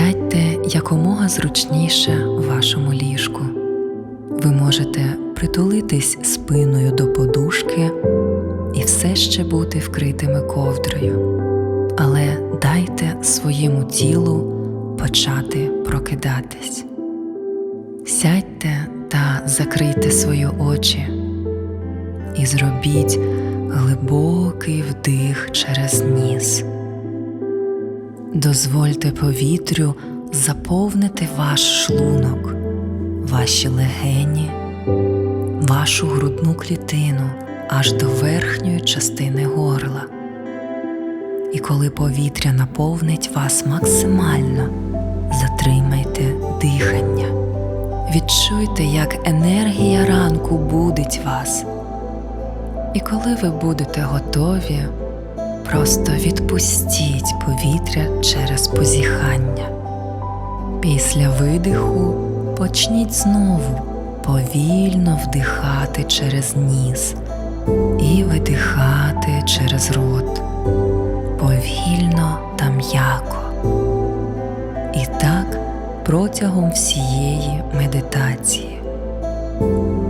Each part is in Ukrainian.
Сядьте якомога зручніше у вашому ліжку. Ви можете притулитись спиною до подушки і все ще бути вкритими ковдрою, але дайте своєму тілу почати прокидатись. Сядьте та закрийте свої очі і зробіть глибокий вдих через ніс. Дозвольте повітрю заповнити ваш шлунок, ваші легені, вашу грудну клітину аж до верхньої частини горла. І коли повітря наповнить вас максимально, затримайте дихання. Відчуйте, як енергія ранку будить вас. І коли ви будете готові, просто відпустіть повітря через позіхання. Після видиху почніть знову повільно вдихати через ніс і видихати через рот, повільно та м'яко. І так протягом всієї медитації.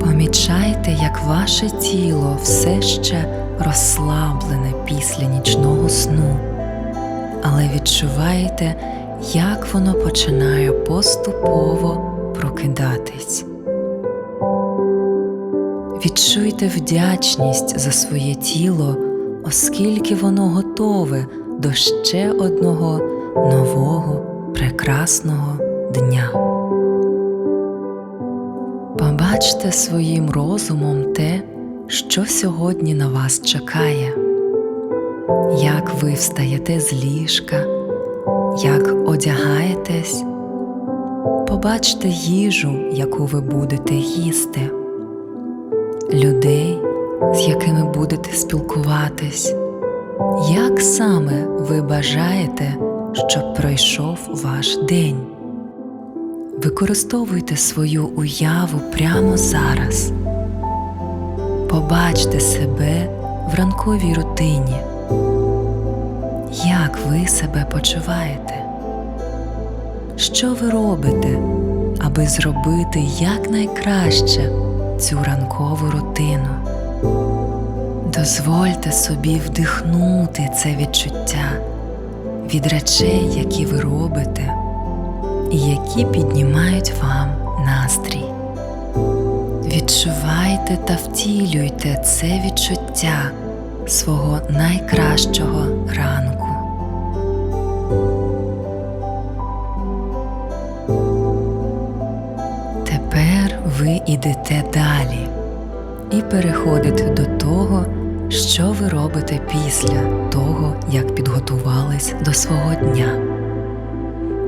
Помічайте, як ваше тіло все ще розслаблене після нічного сну, але відчуваєте, як воно починає поступово прокидатись. Відчуйте вдячність за своє тіло, оскільки воно готове до ще одного нового прекрасного дня. Побачте своїм розумом те, що сьогодні на вас чекає, як ви встаєте з ліжка, як одягаєтесь, побачте їжу, яку ви будете їсти, людей, з якими будете спілкуватись, як саме ви бажаєте, щоб пройшов ваш день. Використовуйте свою уяву прямо зараз. Побачте себе в ранковій рутині. Як ви себе почуваєте? Що ви робите, аби зробити якнайкраще цю ранкову рутину? Дозвольте собі вдихнути це відчуття від речей, які ви робите і які піднімають вам настрій. Відчувайте та втілюйте це відчуття свого найкращого ранку. Тепер ви йдете далі і переходите до того, що ви робите після того, як підготувались до свого дня.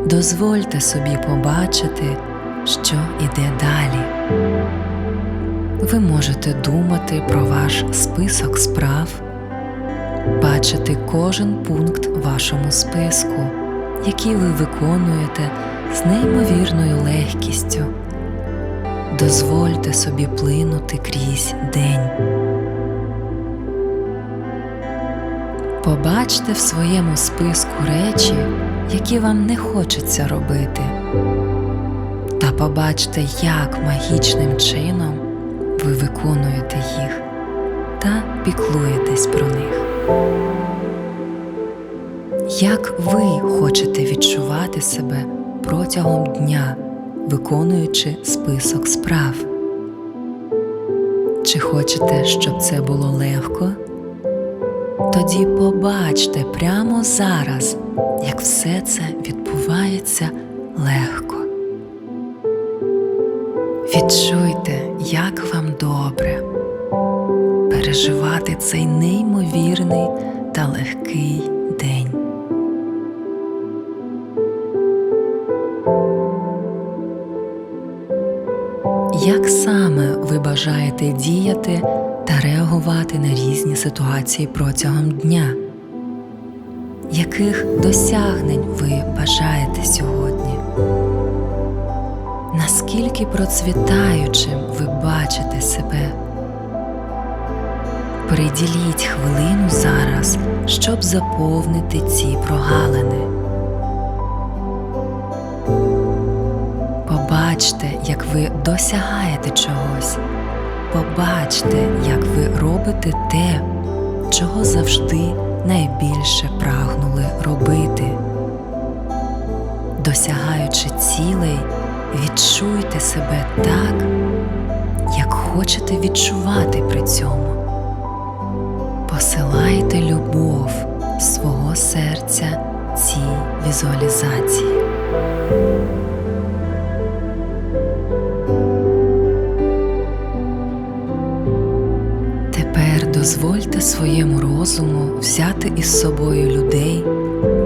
Дозвольте собі побачити, що іде далі. Ви можете думати про ваш список справ, бачити кожен пункт вашому списку, який ви виконуєте з неймовірною легкістю. Дозвольте собі плинути крізь день. Побачте в своєму списку речі, які вам не хочеться робити, та побачте, як магічним чином піклуєтесь про них. Як ви хочете відчувати себе протягом дня, виконуючи список справ? Чи хочете, щоб це було легко? Тоді побачте прямо зараз, як все це відбувається легко. Відчуйте, як вам добре переживати цей неймовірний та легкий день. Як саме ви бажаєте діяти та реагувати на різні ситуації протягом дня? Яких досягнень ви бажаєте сьогодні? Наскільки процвітаючим ви бачите себе? Приділіть хвилину зараз, щоб заповнити ці прогалини. Побачте, як ви досягаєте чогось. Побачте, як ви робите те, чого завжди найбільше прагнули робити. Досягаючи цілей, відчуйте себе так, як хочете відчувати при цьому. Посилайте любов свого серця цій візуалізації. Тепер дозвольте своєму розуму взяти із собою людей,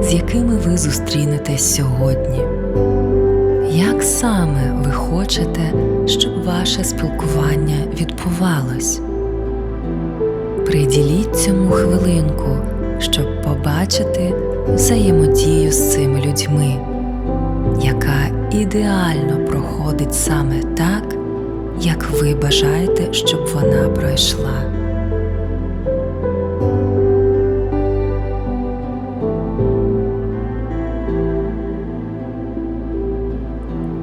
з якими ви зустрінетесь сьогодні. Як саме ви хочете, щоб ваше спілкування відбувалось? Приділіть цьому хвилинку, щоб побачити взаємодію з цими людьми, яка ідеально проходить саме так, як ви бажаєте, щоб вона пройшла.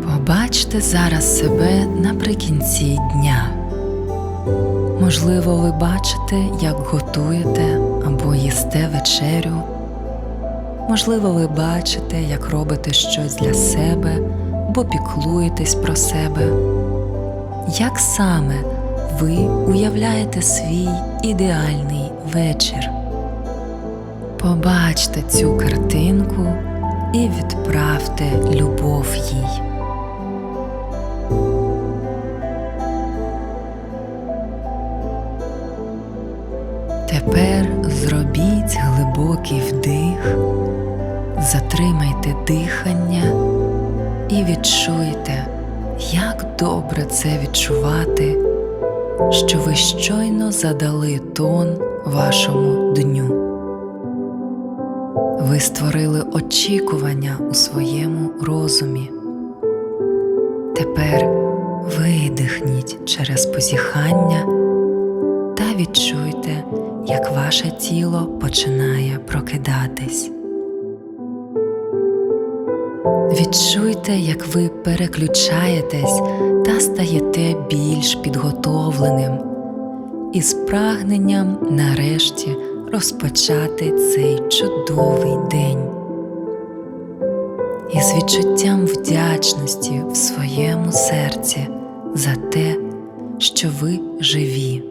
Побачте зараз себе наприкінці дня. Можливо, ви бачите, як готуєте або їсте вечерю. Можливо, ви бачите, як робите щось для себе або піклуєтесь про себе. Як саме ви уявляєте свій ідеальний вечір? Побачте цю картинку і відправте любов їй. Тепер зробіть глибокий вдих, затримайте дихання і відчуйте, як добре це відчувати, що ви щойно задали тон вашому дню. Ви створили очікування у своєму розумі. Тепер видихніть через позіхання та відчуйте, як ваше тіло починає прокидатись. Відчуйте, як ви переключаєтесь та стаєте більш підготовленим і з прагненням нарешті розпочати цей чудовий день. І з відчуттям вдячності в своєму серці за те, що ви живі,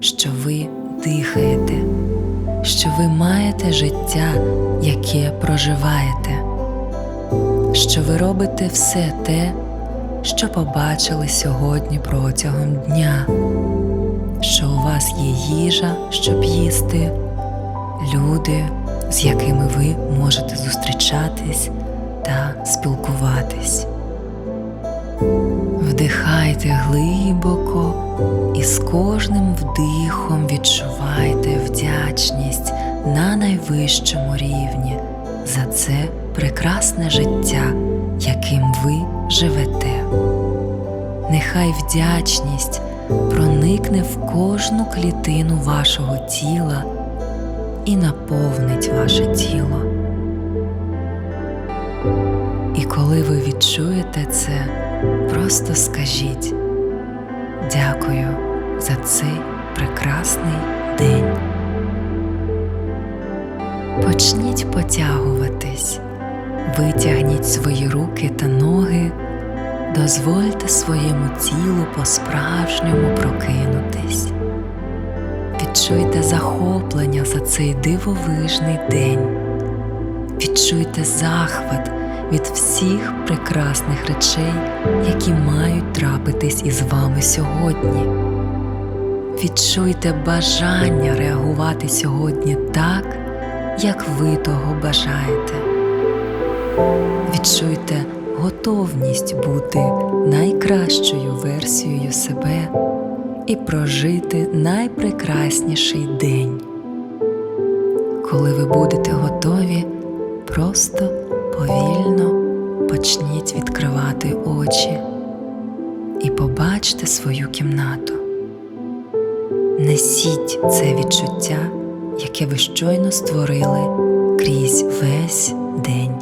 що ви дихаєте, що ви маєте життя, яке проживаєте, що ви робите все те, що побачили сьогодні протягом дня, що у вас є їжа, щоб їсти, люди, з якими ви можете зустрічатись та спілкуватись. Вдихайте глибоко і з кожним вдихом відчувайте вдячність на найвищому рівні за це прекрасне життя, яким ви живете. Нехай вдячність проникне в кожну клітину вашого тіла і наповнить ваше тіло. І коли ви відчуєте це, просто скажіть дякую за цей прекрасний день. Почніть потягуватись, витягніть свої руки та ноги, дозвольте своєму тілу по-справжньому прокинутись. Відчуйте захоплення за цей дивовижний день. Відчуйте захват від всіх прекрасних речей, які мають трапитись із вами сьогодні. Відчуйте бажання реагувати сьогодні так, як ви того бажаєте. Відчуйте готовність бути найкращою версією себе і прожити найпрекрасніший день. Коли ви будете готові, просто повільно почніть відкривати очі і побачте свою кімнату. Несіть це відчуття, яке ви щойно створили крізь весь день.